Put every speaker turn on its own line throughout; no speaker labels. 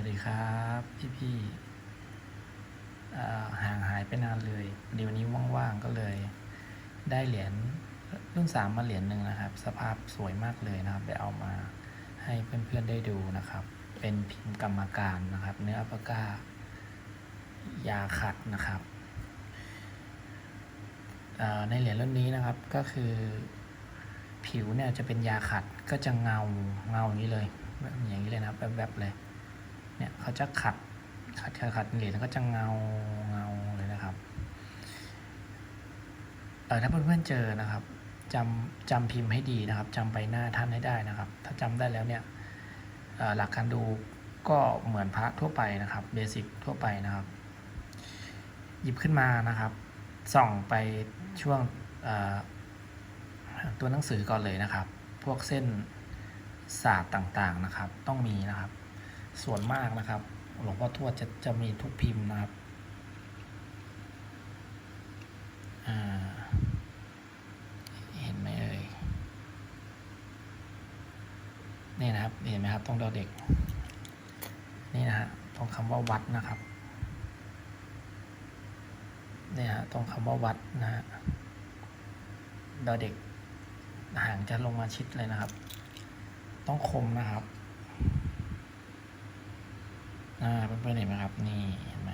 วัสดีครับพี่พี่ห่างหายไปนานเลยดีวันนี้ว่างๆก็เลย ได้เหรียญรุ่นสามมาเหรียญหนึ่งนะครับ สภาพสวยมากเลยนะครับ ไปเอามาให้เพื่อนๆได้ดูนะครับ เป็นพิมพ์กรรมการนะครับ เนื้อปปะก้ายาขัดนะครับในเหรียญรุ่นนี้นะครับก็คือ ผิวเนี่ยจะเป็นยาขัดก็จะเงาเงาอย่างนี้เลยแบบอย่างนี้เลยนะครับแวบๆเลย เนี่ยเขาจะขัดขัดขัดขัดเหรียญแล้วก็จะเงาเงาเลยนะครับเออถ้าเพื่อนๆเจอนะครับจำจำพิมพ์ให้ดีนะครับจำใบหน้าท่านให้ได้นะครับ ถ้าจำได้แล้วเนี่ยหลักการดูก็เหมือนพระทั่วไปนะครับเบสิกทั่วไปนะครับ หยิบขึ้นมานะครับ ส่องไปช่วงตัวหนังสือก่อนเลยนะครับ พวกเส้นศาสตร์ต่างๆนะครับ ต้องมีนะครับ ส่วนมากนะครับ หลวงพ่อทวดจะจะมีทุกพิมพ์นะครับเห็นไหมเอ่ยนี่นะครับเห็นไหมครับตรงดอเด็ก นี่นะฮะตรงคำว่าวัดนะครับนี่ฮะตรงคำว่าวัดนะฮะดอเด็กหางจะลงมาชิดเลยนะครับ ต้องคมนะครับ อ่าเพื่อนๆเห็นไหมครับ นี่เห็นไหม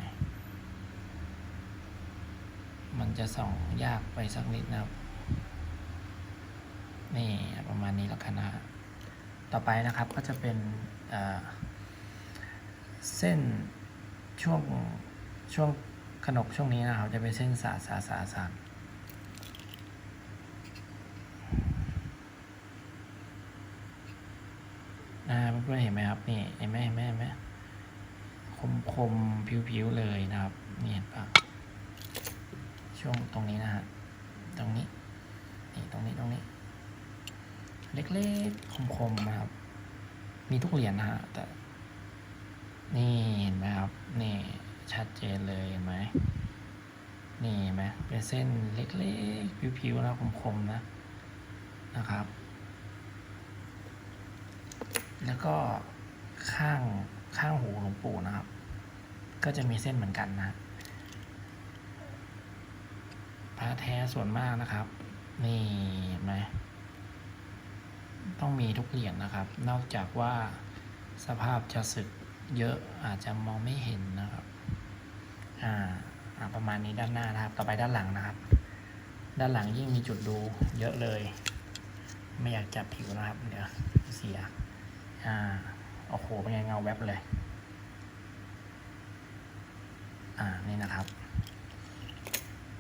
มันจะส่องยากไปสักนิดนะครับ นี่ประมาณนี้แล้วกันนะฮะต่อไปนะครับก็จะเป็นเเส้นช่วงช่วงขนบช่วงนี้นะครับ จะเป็นเส้นสาสาสาสาอ่าเพื่อนๆเห็นไหมครับ นี่เห็นไหมเห็นไหมเห็นไหม คมคมผิวๆเลยนะครับนี่เห็นปะช่วงตรงนี้นะฮะตรงนี้นี่ตรงนี้ตรงนี้ เล็กๆคมคมๆนะครับ มีทุกเหรียญนะฮะแต่นี่เห็นไหมครับนี่ชัดเจนเลยเห็นไหมนี่เห็นไหมเป็นเส้นเล็กๆผิวๆนะคมๆนะนะครับ แล้วก็ข้างข้างหูหลวงปู่นะครับ ก็จะมีเส้นเหมือนกันนะพระแท้ส่วนมากนะครับ นี่เห็นไหมต้องมีทุกเหรียญนะครับ นอกจากว่าสภาพจะสึกเยอะอาจจะมองไม่เห็นนะครับอ่าอ่าประมาณนี้ด้านหน้านะครับ ต่อไปด้านหลังนะครับ ด้านหลังยิ่งมีจุดดูเยอะเลย ไม่อยากจับผิวนะครับ เดี๋ยวเสียอ่าโอ้โหเป็นไงเงาแวบเลย อ่านี่นะครับ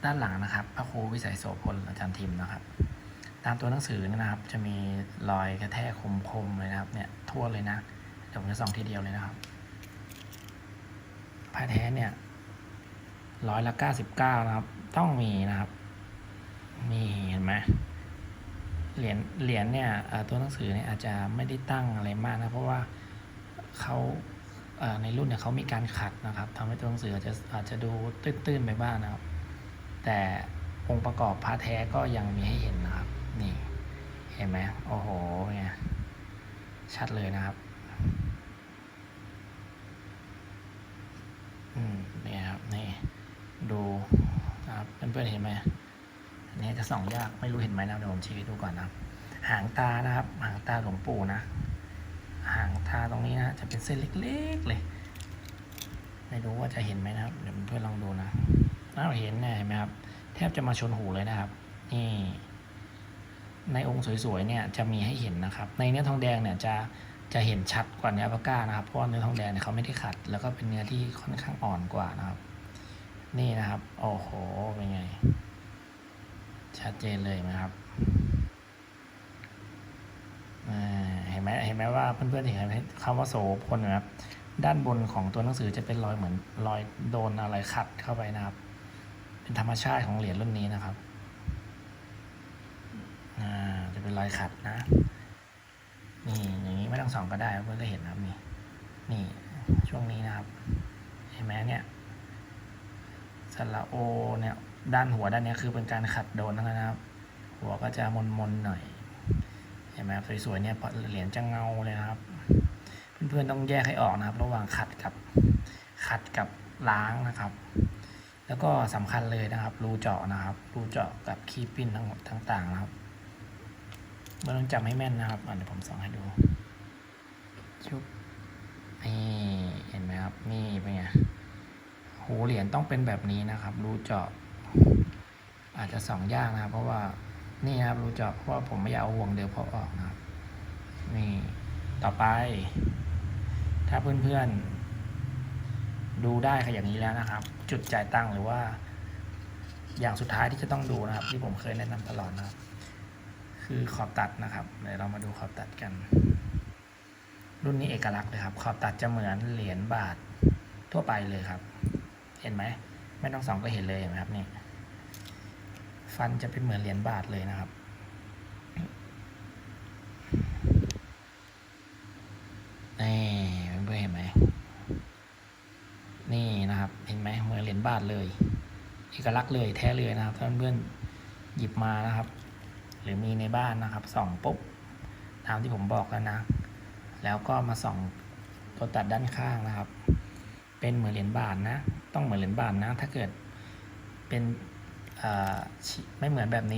ด้านหลังนะครับ พระครูวิสัยโสพลอาจารย์ทิมนะครับ ตามตัวหนังสือเนี่ยนะครับ จะมีรอยกระแทกคมๆเลยนะครับ เนี่ยทั่วเลยนะเดี๋ยวผมจะส่องทีเดียวเลยนะครับผ้าแท้เนี่ยร้อยละเก้าสิบเก้านะครับ ต้องมีนะครับนี่เห็นไหมเหรียญเหรียญเนี่ยตัวหนังสือเนี่ยอาจจะไม่ได้ตั้งอะไรมากนะ เพราะว่าเขา ในรุ่นเนี่ยเขามีการขัดนะครับทำให้ตัวหนังสืออาจจะอาจจะดูตื้นๆไปบ้างนะครับ แต่องค์ประกอบพระแท้ก็ยังมีให้เห็นนะครับ นี่เห็นไหมโอ้โหเนี่ยชัดเลยนะครับอืมนี่ครับนี่ดูครับเพื่อนๆเห็นไหมอันนี้จะส่องยากไม่รู้เห็นไหมนะเดี๋ยวผมชี้ให้ดูก่อนนะหางตานะครับ หางตาหลวงปู่นะ หางตาตรงนี้นะ จะเป็นเส้นเล็กๆเลย ไม่รู้ว่าจะเห็นไหมนะครับ เดี๋ยวเพื่อนลองดูนะน่าเห็นนี่ยเห็นไหมครับ แทบจะมาชนหูเลยนะครับ นี่ ในองค์สวยๆเนี่ยจะมีให้เห็นนะครับ ในเนื้อทองแดงเนี่ยจะจะเห็นชัดกว่าเนื้อปากก้านะครับเพราะว่าเนื้อทองแดงเนี่ยเขาไม่ได้ขัด แล้วก็เป็นเนื้อที่ค่อนข้างอ่อนกว่านะครับ นี่นะครับ โอ้โห เป็นไง ชัดเจนเลยนะครับอ่า ไหมเห็นไหมว่าเพื่อนๆเห็นไหมคำว่าโสพลนะครับด้านบนของตัวหนังสือจะเป็นรอยเหมือนรอยโดนอะไรขัดเข้าไปนะครับ เป็นธรรมชาติของเหรียญรุ่นนี้นะครับจะเป็นรอยขัดนะนี่อย่างนี้ไม่ต้องส่องก็ได้เพื่อนก็เห็นนะครับนี่นี่ช่วงนี้นะครับ เห็นไหมเนี่ยสระโอเนี่ยด้านหัวด้านนี้คือเป็นการขัดโดนทั้งนั้นนะครับ หัวก็จะมนๆหน่อย เห็นไหมครับสวยๆเนี่ยพอเหรียญจะเงาเลยนะครับ เพื่อนๆต้องแยกให้ออกนะครับ ระหว่างขัดกับขัดกับล้างนะครับ แล้วก็สำคัญเลยนะครับ รูเจาะนะครับรูเจาะกับคีย์ปิ้นทั้งหมดต่างๆนะครับไม่ต้องจำให้แม่นนะครับอะเดี๋ยวผมส่องให้ดูชุบนี่เห็นไหมครับนี่เป็นไงหูเหรียญต้องเป็นแบบนี้นะครับ รูเจาะอาจจะส่องยากนะครับ เพราะว่า นี่ครับรูเจาะเพราะว่าผมไม่อยากเอาห่วงเดียวพอออกนะครับ นี่ต่อไป ถ้าเพื่อนๆ ดูได้ค่ะอย่างนี้แล้วนะครับ จุดจ่ายตังค์หรือว่า อย่างสุดท้ายที่จะต้องดูนะครับ ที่ผมเคยแนะนำตลอดนะครับ คือขอบตัดนะครับเดี๋ยวเรามาดูขอบตัดกัน รุ่นนี้เอกลักษณ์เลยครับ ขอบตัดจะเหมือนเหรียญบาททั่วไปเลยครับ เห็นไหมไม่ต้องส่องก็เห็นเลยเห็นไหมครับนี่ ฟันจะเป็นเหมือนเหรียญบาทเลยนะครับ นี่เพื่อนๆเห็นไหม นี่นะครับ เห็นไหมเหมือนเหรียญบาทเลย เอกลักษณ์เลยแท้เลยนะครับถ้าเพื่อนหยิบมานะครับ หรือมีในบ้านนะครับ ส่องปุ๊บ ตามที่ผมบอกแล้วนะ แล้วก็มาส่องตัวตัดด้านข้างนะครับ เป็นเหมือนเหรียญบาทนะ ต้องเหมือนเหรียญบาทนะ ถ้าเกิดเป็น ไม่เหมือนแบบนี้